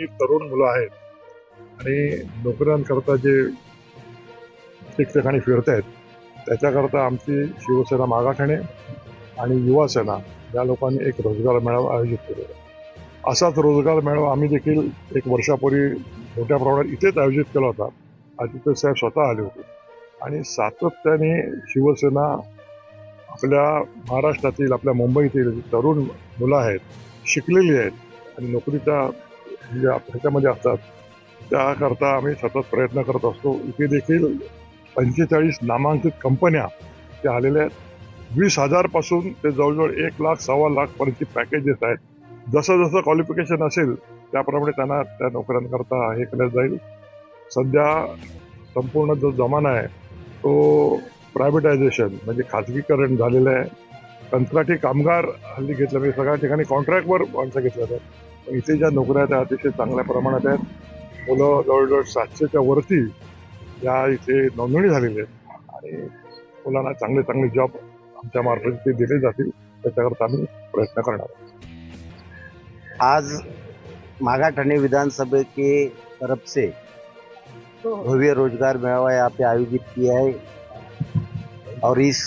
जी तरुण मुलं आहेत आणि नोकऱ्यांकरता जे ठिकठिकाणी फिरत आहेत त्याच्याकरता आमची शिवसेना मागाठाणे आणि युवासेना या लोकांनी एक रोजगार मेळावा आयोजित केलेला असाच रोजगार मेळावा आम्ही देखील एक वर्षापूर्वी मोठ्या प्रमाणात इथेच आयोजित केला होता. आदित्य साहेब स्वतः आले होते. आणि सातत्याने शिवसेना आपल्या महाराष्ट्रातील आपल्या मुंबईतील तरुण मुलं आहेत शिकलेली आहेत आणि नोकरीच्या ज्या ह्याच्यामध्ये असतात. त्याकरता आम्ही सतत प्रयत्न करत असतो. इथे देखील पंचेचाळीस नामांकित कंपन्या त्या आलेल्या आहेत. वीस हजारपासून ते जवळजवळ एक लाख सव्वा लाखपर्यंतची पॅकेजेस आहेत. जसं जसं क्वालिफिकेशन असेल त्याप्रमाणे त्यांना त्या नोकऱ्यांकरता हे केलं जाईल. सध्या संपूर्ण जो जमाना आहे तो प्रायव्हेटायझेशन म्हणजे खाजगीकरण झालेलं आहे. कंत्राटी कामगार हल्ली घेतलं म्हणजे सगळ्या ठिकाणी कॉन्ट्रॅक्टवर माणसं घेतल्या जातात इथे ज्या नोकऱ्या आहेत त्या अतिशय चांगल्या प्रमाणात आहेत. मुलं जवळजवळ सातशेच्या वरती या इथे नोंदणी झालेली आहेत. आणि मुलांना चांगले चांगले जॉब आमच्या मार्फत ते दिले जातील. त्याच्याकरता आम्ही प्रयत्न करणार आहोत. आज माघाठाणे विधानसभा के तरफ से भव्य रोजगार मेळावा यहाँ पे आयोजित किया है और इस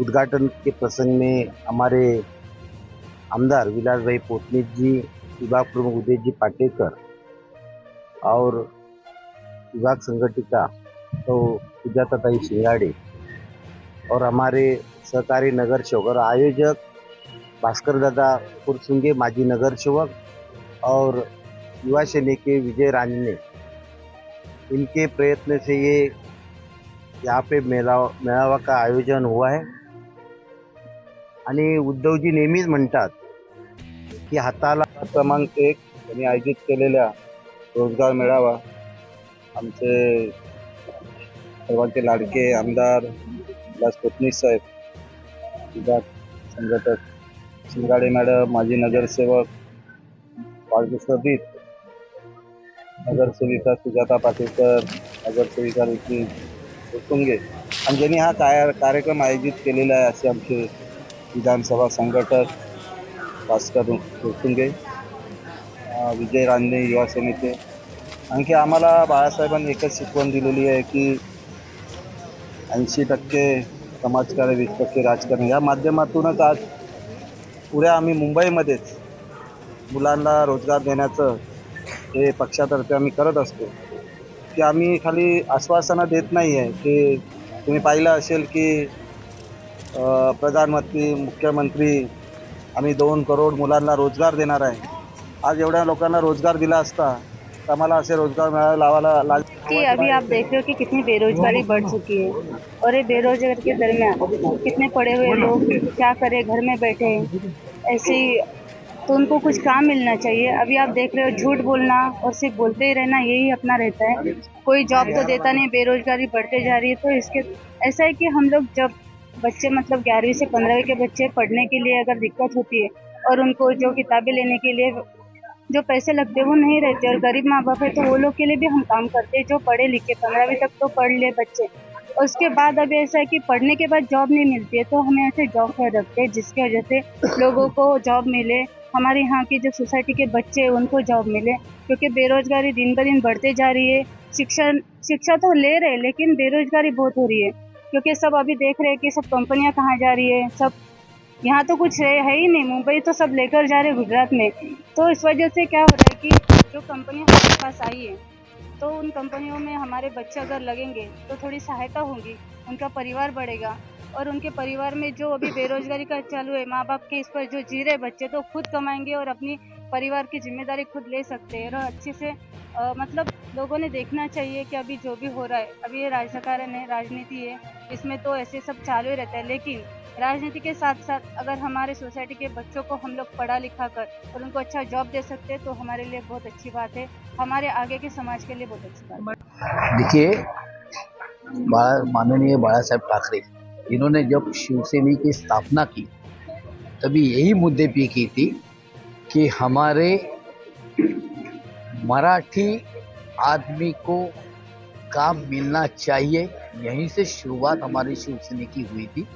उद्घाटन के प्रसंग में हमारे आमदार विलासभाई भाई विभाग प्रमुख उदयजी पाटेकर और विभाग संगठिका तो सुजाताताई शिंगाड़े और हमारे सहकारी नगर सेवक और आयोजक भास्कर दादा कुरसुंगे माजी नगर सेवक और युवा सेने के विजय राजने इनके प्रयत्न से ये यहाँ पे मेला मेळावा का आयोजन हुआ है। आणि उद्धवजी नेहमीच म्हणतात की हाताला क्रमांक एक यांनी आयोजित केलेल्या रोजगार मेळावा. आमचे सर्वांचे लाडके आमदार विलास साहेब विभाग संघटक शिंगाडे मॅडम माजी नगरसेवक बाळकृष्णदीत नगरसेविका सुजाता पाटीलकर नगरसेविका रुची उतुंगे आणि ज्यांनी हा काय कार्यक्रम आयोजित केलेला आहे असे आमचे विधानसभा संघटक भास्कर उतुंगे विजय रांदे युवा सेनेचे. आणखी आम्हाला बाळासाहेबांनी एकच शिकवण दिलेली आहे की ऐंशी टक्के समाजकार्य वीस टक्के राजकारण. या माध्यमातूनच आज पुढे आम्ही मुंबईमध्येच मुलांना रोजगार देण्याचं हे पक्षातर्फे आम्ही करत असतो. की आम्ही खाली आश्वासनं देत नाही आहे की तुम्ही पाहिलं असेल की प्रधानमंत्री मुख्यमंत्री आम्ही दोन करोड मुलांना रोज़गार देणार आहे. आज एवढ्या लोकांना रोज़गार दिला असता, तर आम्हाला असे रोज़गार मिळायला लावायला लाग कि अभी आप देख रहे हो कि कितनी बेरोजगारी बढ़ चुकी है. और ये बेरोजगारी के दरमियान कितने पड़े हुए लोग, क्या करें, घर में बैठे हैं. ऐसे ही तो उनको कुछ काम मिलना चाहिए. अभी आप देख रहे हो, झूठ बोलना और सिर्फ़ बोलते ही रहना, यही अपना रहता है. कोई जॉब तो देता नहीं, बेरोजगारी बढ़ते जा रही है तो इसके, ऐसा है कि हम लोग जब बच्चे मतलब ग्यारहवीं से पंद्रहवीं के बच्चे पढ़ने के लिए अगर दिक्कत होती है और उनको जो किताबें लेने के लिए जो पैसे लगते वो नहीं रहते और गरीब माँ बाप है तो वो लोग के लिए भी हम काम करते हैं, जो पढ़े लिखे पंद्रहवीं तक तो पढ़ ले बच्चे। और उसके बाद अभी ऐसा है कि पढ़ने के बाद जॉब नहीं मिलती है तो हमें ऐसे जॉब फेयर रखते हैं, जिसकी वजह से लोगों को जॉब मिले। हमारे यहाँ की जो सोसाइटी के बच्चे हैं, उनको जॉब मिले, क्योंकि बेरोजगारी दिन ब दिन बढ़ते जा रही है। शिक्षा शिक्षा तो ले रहे लेकिन बेरोजगारी बहुत हो रही है। क्योंकि सब अभी देख रहे हैं कि सब कंपनियाँ कहाँ जा रही है सब यहाँ तो कुछ है, है ही नहीं मुंबई तो सब लेकर जा रहे गुजरात में। तो इस वजह से क्या हो रहा है कि जो कंपनियाँ हमारे पास आई है तो उन कंपनियों में हमारे बच्चे अगर लगेंगे तो थोड़ी सहायता होगी उनका परिवार बढ़ेगा और उनके परिवार में जो अभी बेरोजगारी का चालू है माँ बाप के इस पर जो जी रहे बच्चे तो खुद कमाएँगे और अपनी परिवार की ज़िम्मेदारी खुद ले सकते हैं और अच्छे से अ, मतलब लोगों ने देखना चाहिए कि अभी जो भी हो रहा है, अभी ये राजकारण है, राजनीति है, इसमें तो ऐसे सब चालू ही रहता है। लेकिन राजनीति के साथ साथ अगर हमारे सोसाइटी के बच्चों को हम लोग पढ़ा लिखा कर और उनको अच्छा जॉब दे सकते हैं तो हमारे लिए बहुत अच्छी बात है। हमारे आगे के समाज के लिए बहुत अच्छी बात है। देखिए माननीय बाला साहेब ठाकरे, इन्होंने जब शिवसेना की स्थापना की, तभी यही मुद्दे पे की थी कि हमारे मराठी आदमी को काम मिलना चाहिए। यहीं से शुरुआत हमारी शिवसेना की हुई थी।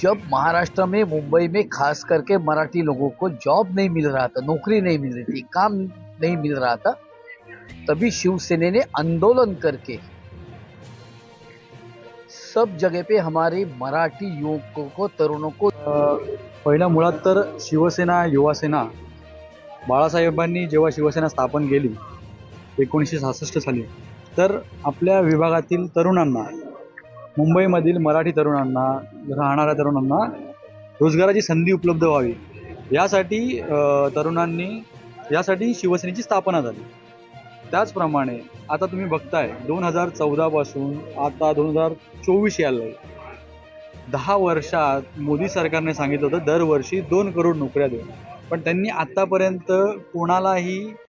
जब महाराष्ट्र में, मुंबई में, खास करके मराठी लोगों को जॉब नहीं मिल रहा था, नौकरी नहीं मिल रही थी, काम नहीं मिल रहा था, तभी शिवसेने ने आंदोलन करके सब जगह पे हमारे मराठी युवकों को, तरुणों को पहिला मुळात तर शिवसेना युवासेना बाळासाहेबांनी जेव्हा शिवसेना स्थापन केली एकोणीसशे सहासष्ट साली तर आपल्या विभागातील तरुणांना मुंबईमधील मराठी तरुणांना राहणाऱ्या तरुणांना रोजगाराची संधी उपलब्ध व्हावी. यासाठी तरुणांनी यासाठी शिवसेनेची स्थापना झाली. त्याचप्रमाणे आता तुम्ही बघताय दोन हजार चौदापासून आता दोन हजार चोवीस यायला दहा वर्षात मोदी सरकारने सांगितलं होतं दरवर्षी दोन करोड नोकऱ्या देऊ पण त्यांनी आत्तापर्यंत कोणालाही